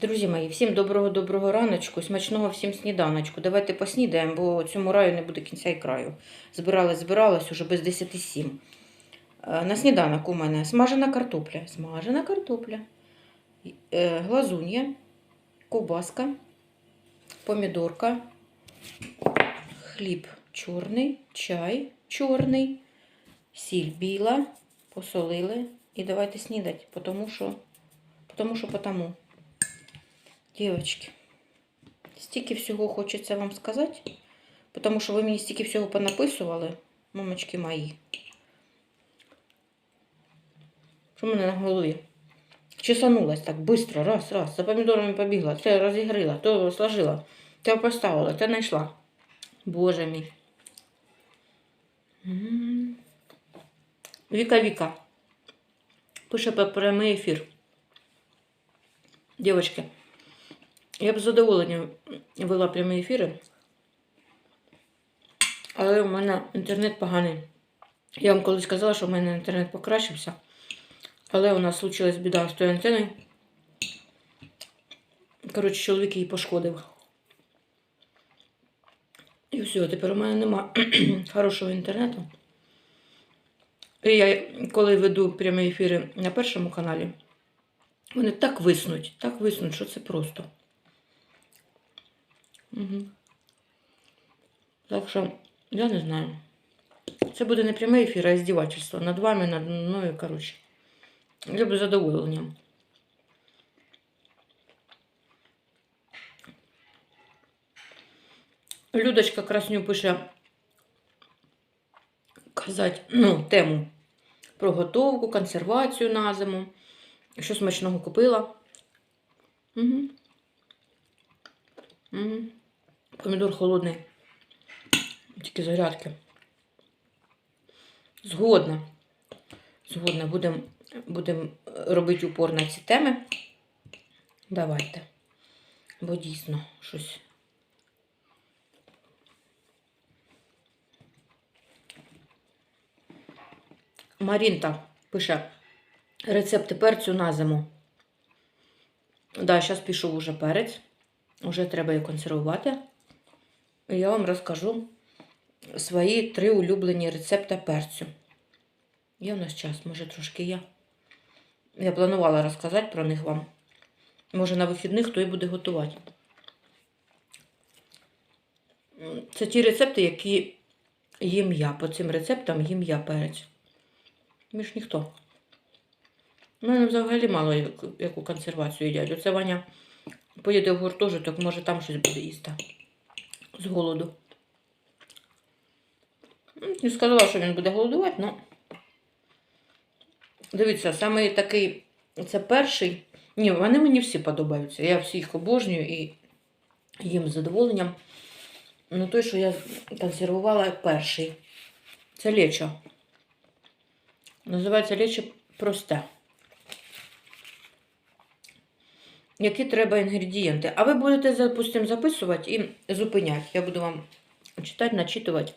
Друзі мої, всім доброго-доброго раночку, смачного всім сніданочку. Давайте поснідаємо, бо цьому раю не буде кінця і краю. Збиралась, збиралась уже без 10-7. Е, На сніданок у мене смажена картопля. Смажена картопля, е, глазунья, ковбаска, помідорка, хліб чорний, чай чорний, сіль біла, посолили. І давайте снідати, тому що, тому що потому. Дівчатки, стільки всього хочеться вам сказати, тому що ви мені стільки всього понаписували, мамочки мої. Що в мене на голові? Чесанулась так быстро, раз, раз, за помідорами побігла, це розігрила, то сложила, те поставила, те знайшла. Боже мій. М. Віка. Пише про прямий ефір. Дівчатки, я б з задоволенням вела прямі ефіри, але у мене інтернет поганий. Я вам колись казала, що в мене інтернет покращився, але у нас случилась біда з тою антеною. Коротше, чоловік її пошкодив. І все, тепер у мене нема хорошого інтернету. І я, коли веду прямі ефіри на першому каналі, вони так виснуть, так виснуть, що це просто. Угу. Так що, я не знаю. Це буде не прямий ефір, а іздівательство над вами, над мною, коротше. Я б задоволенням. Людочка Красню пише казати, ну, тему про готовку, консервацію на зиму. Що смачного купила. Угу. Угу. Помідор холодний. Тільки з грядки. Згодна. Згодна. Будемо будем робити упор на ці теми. Давайте. Бо дійсно щось. Марінта пише рецепти перцю на зиму. Да, зараз пішов уже перець. Уже треба його консервувати. Я вам розкажу свої три улюблені рецепти перцю. Є в нас час, може трошки є. Я планувала розказати про них вам. Може, на вихідних хто і буде готувати. Це ті рецепти, які їм я. По цим рецептам їм я перець. Між ніхто. У мене взагалі мало яку консервацію їдять. Оце Ваня поїде в гуртожиток, може там щось буде їсти. З голоду. Не сказала, що він буде голодувати, але. Дивіться, саме такий, це перший. Ні, вони мені всі подобаються. Я всіх обожнюю і їм з задоволенням. Ну, той, що я консервувала перший. Це лечо. Називається лечо просте. Які треба інгредієнти? А ви будете, допустимо, записувати і зупиняти. Я буду вам читати, начитувати.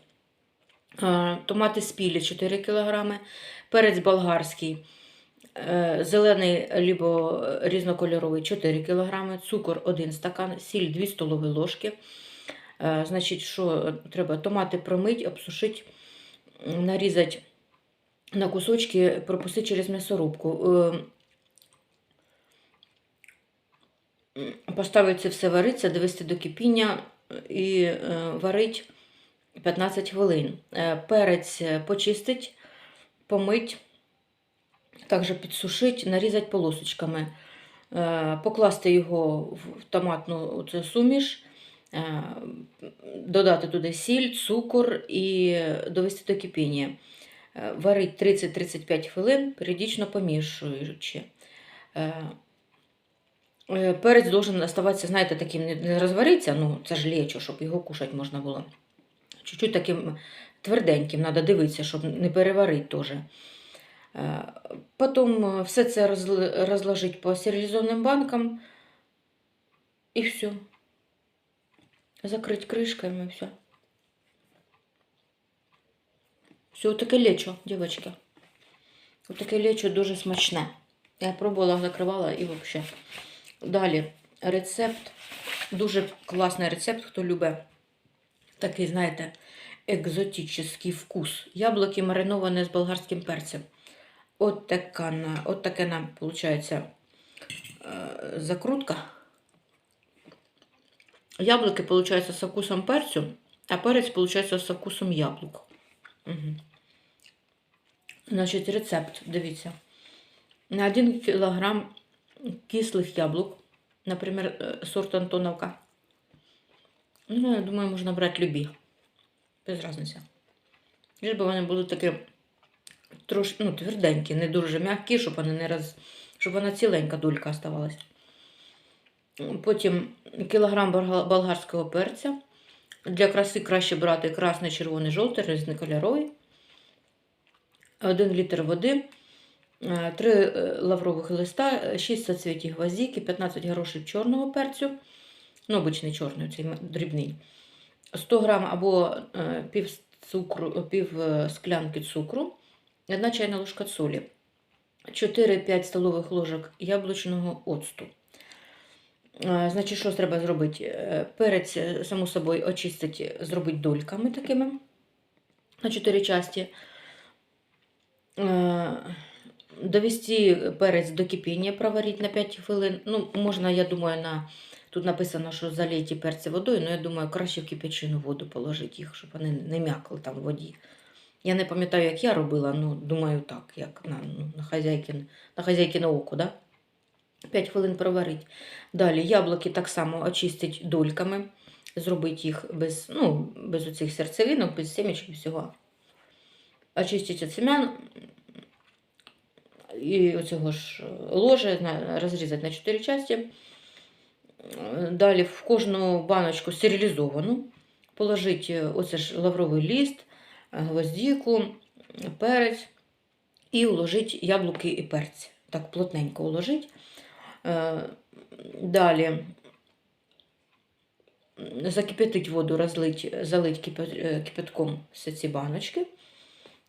Томати спілі 4 кг, перець болгарський, е, зелений або різнокольоровий 4 кг, цукор 1 стакан, сіль 2 столові ложки. Е, Значить, що треба? Томати промить, обсушити, нарізати на кусочки, пропустити через м'ясорубку. Поставити це все вариться, довести до кипіння і е, варить 15 хвилин. Е, Перець е, почистить, помить, також підсушить, нарізати полосочками, покласти його в томатну суміш, додати туди сіль, цукор і довести до кипіння. Варить 30-35 хвилин, періодично помішуючи. Е, Перець должен оставатися, знаєте, таким не- розвариться, ну це ж лечо, щоб його кушати можна було. Чуть-чуть таким тверденьким, треба дивитися, щоб не переварити теж. Е, Потім е, все це розл- розложити по стерилізованим банкам і все. Закрити кришками і все. Все, таке лечо, дівчатки. Таке лечо дуже смачне. Я пробувала, закривала і взагалі. Далі. рецепт. Дуже класний рецепт, хто любить такий, знаєте, екзотичний вкус. Яблуки мариновані з болгарським перцем. От, така, от таке нам, виходить, закрутка. Яблуки, получается, со вкусом перцю, а перець, получается, со вкусом яблук. Угу. Значить, рецепт, дивіться. На 1 кілограм кислих яблук, наприклад, е, сорт Антоновка. Ну, я думаю, можна брати любі. Без різниці. Лиш би вони були такі трошки ну, тверденькі, не дуже м'які, щоб вони не роз... щоб вона ціленька дулька оставалась. Потім кілограм болгарського перця. Для краси краще брати красний, червоний, жовтий, різнокольоровий. 1 літр води, 3 лаврових листа, 6 соцвітій гвоздики, 15 горошин чорного перцю, ну, обичний чорний, цей дрібний, 100 грам або е, пів, цукру, пів е, склянки цукру, 1 чайна ложка солі, 4-5 столових ложок яблучного оцту. Е, Значить, що треба зробити? Е, Перець, е, само собою, очистити, зробити дольками такими на 4 часті. Довести перець до кипіння, проварити на 5 хвилин. Ну, можна, я думаю, на... тут написано, що залейте перці водою, але я думаю, краще в кипячену воду положити їх, щоб вони не м'якли там в воді. Я не пам'ятаю, як я робила, ну, думаю, так, як на, ну, на, хазяйкин, на хазяйкине око, да? 5 хвилин проварити. Далі яблуки так само очистить дольками, зробити їх без, ну, без оцих серцевинок, без семечок і всього. Очистити від семян і оцього ж ложе на- розрізати на 4 часті. Далі в кожну баночку стерилізовану положити оце ж лавровий ліст, гвоздику, перець і уложити яблуки і перець. Так плотненько уложити. Е, Далі закипятить воду, розлить, залить е, кипятком всі ці баночки,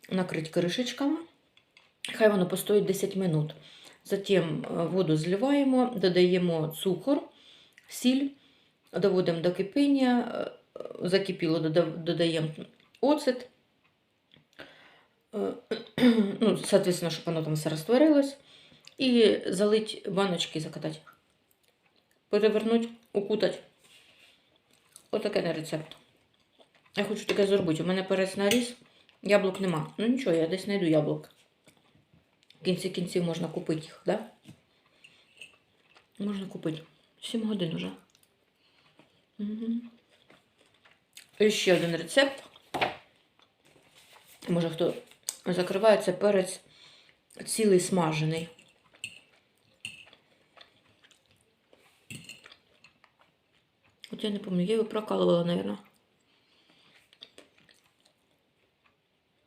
накрити кришечками. Хай воно постоїть 10 минут. Затім е, воду зливаємо, додаємо цукор, сіль, доводимо до кипіння, е, закипіло, додаємо оцет. Е, Ну, соответственно, щоб воно там все розтворилось. І залить баночки закатати. Перевернуть, укутати. Отаке на рецепт. Я хочу таке зробити. У мене перець наріс, яблук нема. Ну нічого, я десь знайду яблук. В кінці кінців можна купити їх, да? Можна купити. 7 годин уже. Угу. І ще один рецепт. Може хто закриває це перець цілий смажений. От я не пам'ятаю, я його прокалувала, наверное.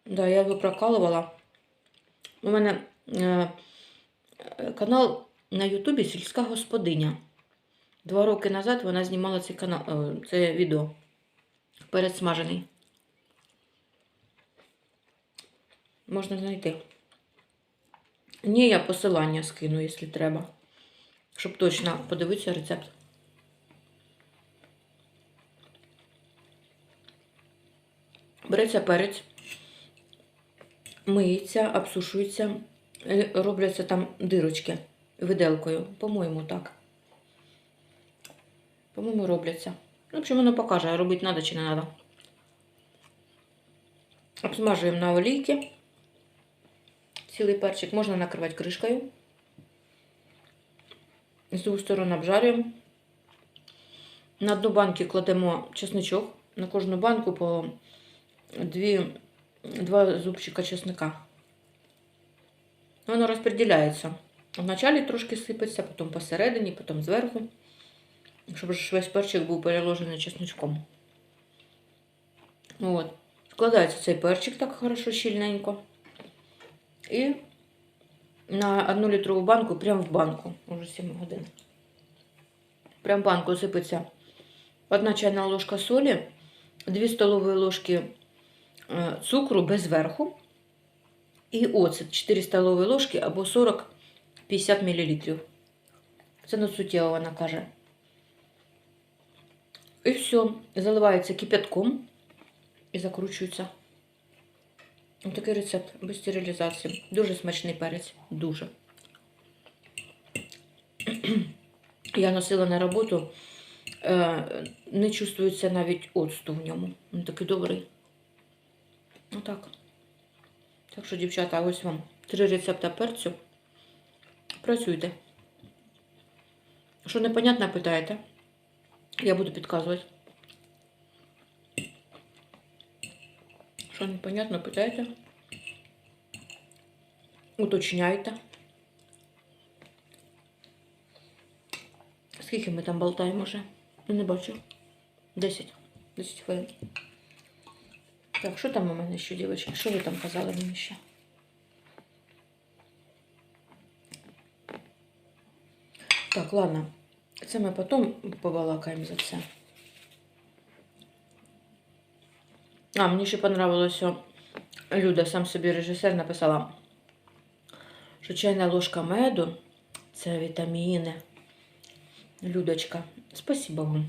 Да, я його прокалувала. У мене канал на Ютубі Сільська господиня. Два роки назад вона знімала цей канал, е, це відео. Передсмажений. Можна знайти. Ні, я посилання скину, якщо треба. Щоб точно подивитися рецепт. Береться перець, миється, обсушується, е, робляться там дирочки виделкою. По-моєму, так. По-моєму, робляться. Ну, в общем, воно покаже, робити треба чи не треба. Обсмажуємо на олійки. Цілий перчик можна накривати кришкою. З двох сторон обжарюємо. На дно банки кладемо чесничок. На кожну банку по дві, два зубчика чесника. Воно розподіляється. Вначалі трошки сипеться, потім посередині, потім зверху. Щоб весь перчик був переложений чесночком. От. Складається цей перчик так хорошо, щільненько. І на одну літрову банку, прямо в банку, уже 7 годин. Прям в банку сипеться одна чайна ложка солі, 2 столові ложки е, цукру без верху і оцет 4 столові ложки або 40-50 мл. Це не суттєво, вона каже. І все, заливається кипятком і закручується. Ось такий рецепт без стерилізації. Дуже смачний перець. Дуже. Я носила на роботу, е, не чувствується навіть оцту в ньому. Він такий добрий. Отак. Так що, дівчата, ось вам три рецепта перцю. Працюйте. Що непонятно, питаєте? Я буду підказувати. Що непонятно, питаєте? Уточняйте. Скільки ми там болтаємо вже? Я не бачу. 10. 10 хвилин. Так, що там у мене ще, дівчатки? Що ви там казали мені ще? Так, ладно. Це ми потім побалакаємо за це. А, мені ще понравилося, Люда, сам собі режисер, написала, що чайна ложка меду це вітаміни. Людочка, спасибо вам.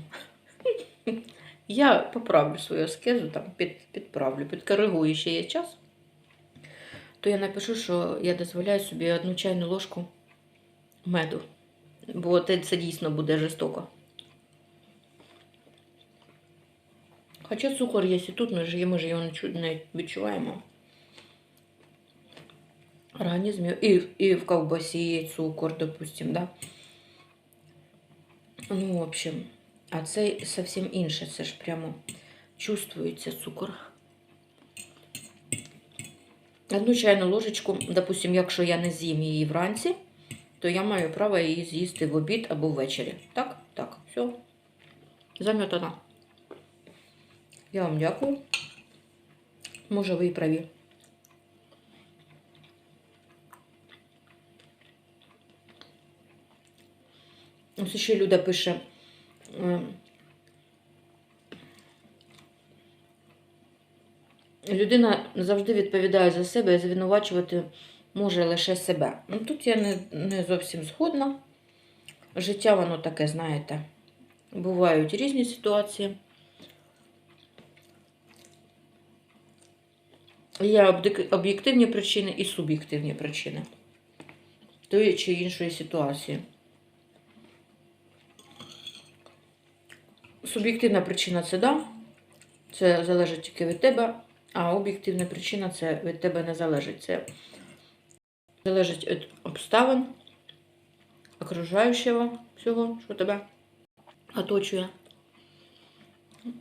Я поправлю свою аскезу, там, під, підправлю, підкоригую ще є час. То я напишу, що я дозволяю собі одну чайну ложку меду. Бо це дійсно буде жорстоко. Хоча цукор є і тут, є- ми ж його не чу- не відчуваємо. В організмі і, і в ковбасі є цукор, допустим, да? Ну, в общем, а це зовсім інше. Це ж прямо чувствується цукор. Одну чайну ложечку, допустим, якщо я не з'їм її вранці, то я маю право її з'їсти в обід або ввечері. Так? Так, все. Замітана. Я вам дякую. Може, ви і праві. Ось ще Люда пише. Людина завжди відповідає за себе і звинувачувати може лише себе. Ну, тут я не, не зовсім згодна. Життя воно таке, знаєте, бувають різні ситуації. Є об'єктивні причини і суб'єктивні причини тої чи іншої ситуації. Суб'єктивна причина це да, це залежить тільки від тебе, а об'єктивна причина це від тебе не залежить. Це залежить від обставин, окружаючого всього, що тебе оточує.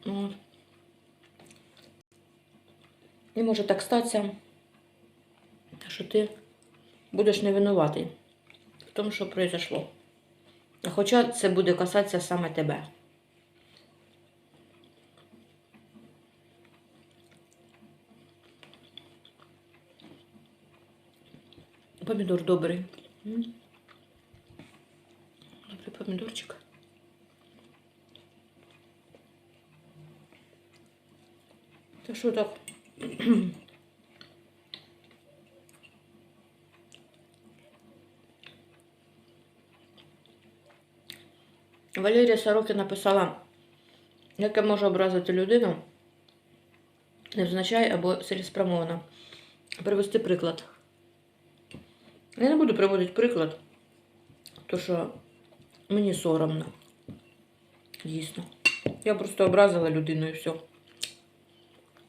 От. І може так статися, що ти будеш не винуватий в тому, що произошло. Хоча це буде касатися саме тебе. Помідор добрий. Добрий помідорчик. Так що так? Валерія Сорокіна написала, яке може образити людину, невзначай або цілеспрямовано. Привести приклад. Я не буду приводити приклад, то що мені соромно. Дійсно. Я просто образила людину і все.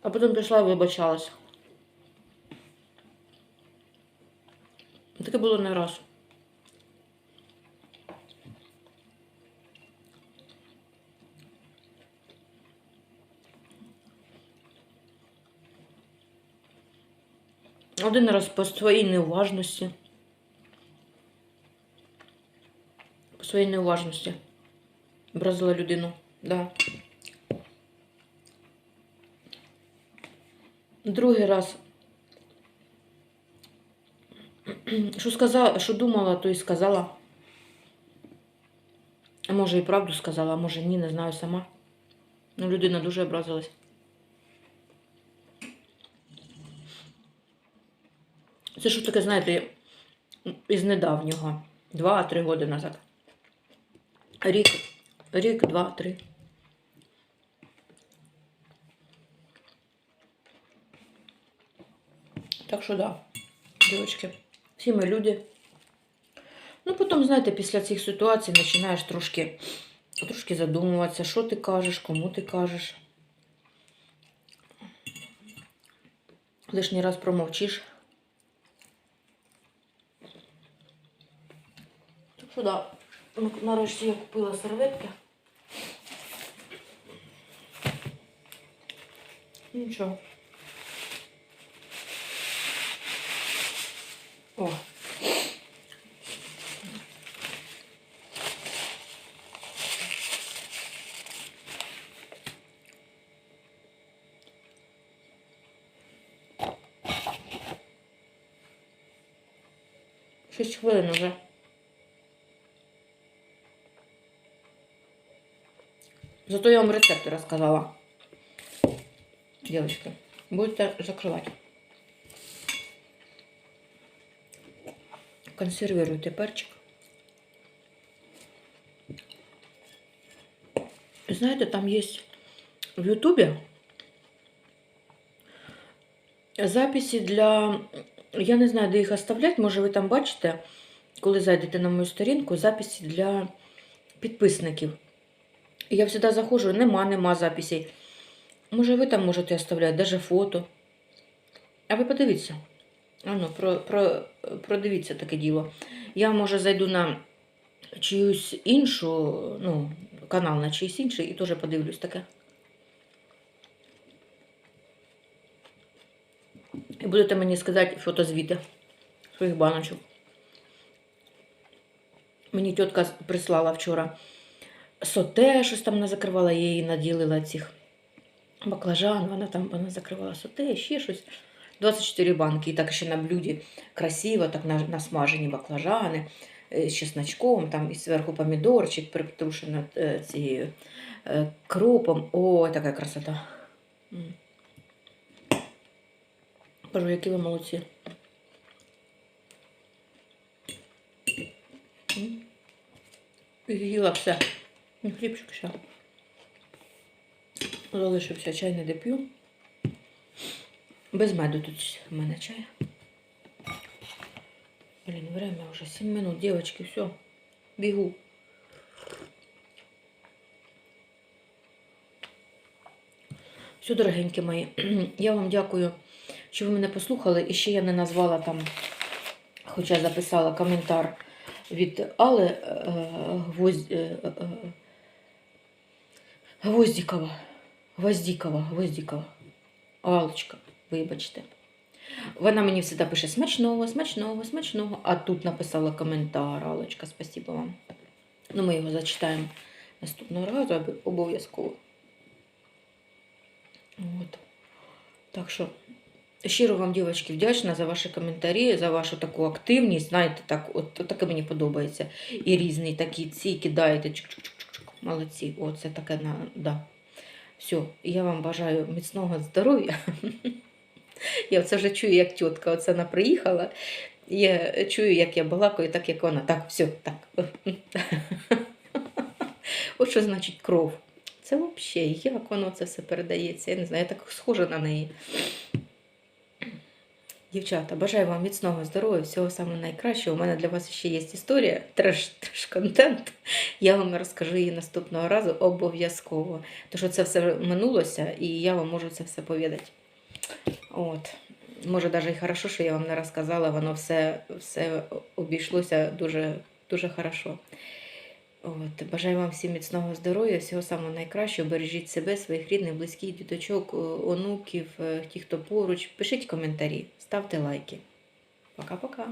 А потім пішла і вибачалась. Таке було не раз. Один раз по своїй неуважності. По своїй неуважності. Образила людину. Да. Другий раз. Що сказала, що думала, то і сказала. А може і правду сказала, а може ні, не знаю сама. Ну, людина дуже образилась. Це що таке, знаєте, із недавнього. Два-три роки назад. Рік, рік, два, три. Так що да, дівчатки, всі ми люди. Ну, потім, знаєте, після цих ситуацій починаєш трошки трошки задумуватися, що ти кажеш, кому ти кажеш. Лишній раз промовчиш. Так що да нарешті я купила серветки. Нічого. О. Шість хвилин уже. Зато я вам рецепты рассказала. Девочки, будете закрывать. Консервируйте перчик. Знаєте, там є в Ютубі записи для. Я не знаю, де їх оставлять. Може, ви там бачите, коли зайдете на мою сторінку, записи для підписників. Я завжди заходжу, нема, нема записей. Може, ви там можете оставляти, навіть фото. А ви подивіться. Ану, про, про, продивіться таке діло. Я, може, зайду на чиюсь іншу, ну, канал на чиїсь інший і теж подивлюсь таке. І будете мені сказати фотозвіти своїх баночок. Мені тітка прислала вчора соте, щось там вона закривала, я її наділила цих баклажан, вона там вона закривала соте, ще щось. 24 банки. І так ще на блюді красиво, так на- насмажені баклажани е, з чесночком, там і зверху помідорчик притрушено е, цією е, кропом. О, така красота. Кажу, які ви молодці. М. З'їла все. І Хлібчик ще. Залишився чай не доп'ю. Без меду тут у мене чай. Блін, время вже 7 минут, девочки, все. Бігу. Все, дорогенькі мої. Я вам дякую, що ви мене послухали. І ще я не назвала там, хоча записала коментар від Алли е, е, е, е, Гвоздікова. Гвоздікова, Гвоздікова. Алочка, вибачте. Вона мені завжди пише смачного, смачного, смачного. А тут написала коментар. Алочка, спасибо вам. Ну, ми його зачитаємо наступного разу обов'язково. От. Так що щиро вам, дівчатки, вдячна за ваші коментарі, за вашу таку активність. Знаєте, так, от, от таке мені подобається. І різні такі ці кидаєте. Чук-чук-чук-чук. Молодці. Оце таке на. Да. Все, я вам бажаю міцного здоров'я. Я це вже чую, як тітка оце вона приїхала. Я чую, як я балакаю, так як вона. Так, все, так. От що значить кров. Це взагалі, як воно це все передається. Я не знаю, я так схожа на неї. Дівчата, бажаю вам міцного здоров'я, всього самого найкращого. У мене для вас ще є історія, треш, треш контент. Я вам розкажу її наступного разу обов'язково. Тому що це все минулося, і я вам можу це все повідати. От. Може, навіть і хорошо, що я вам не розказала, воно все, все обійшлося дуже, дуже хорошо. От. Бажаю вам всім міцного здоров'я, всього самого найкращого. Бережіть себе, своїх рідних, близьких, діточок, онуків, е, ті, хто поруч. Пишіть коментарі, ставте лайки. Пока-пока.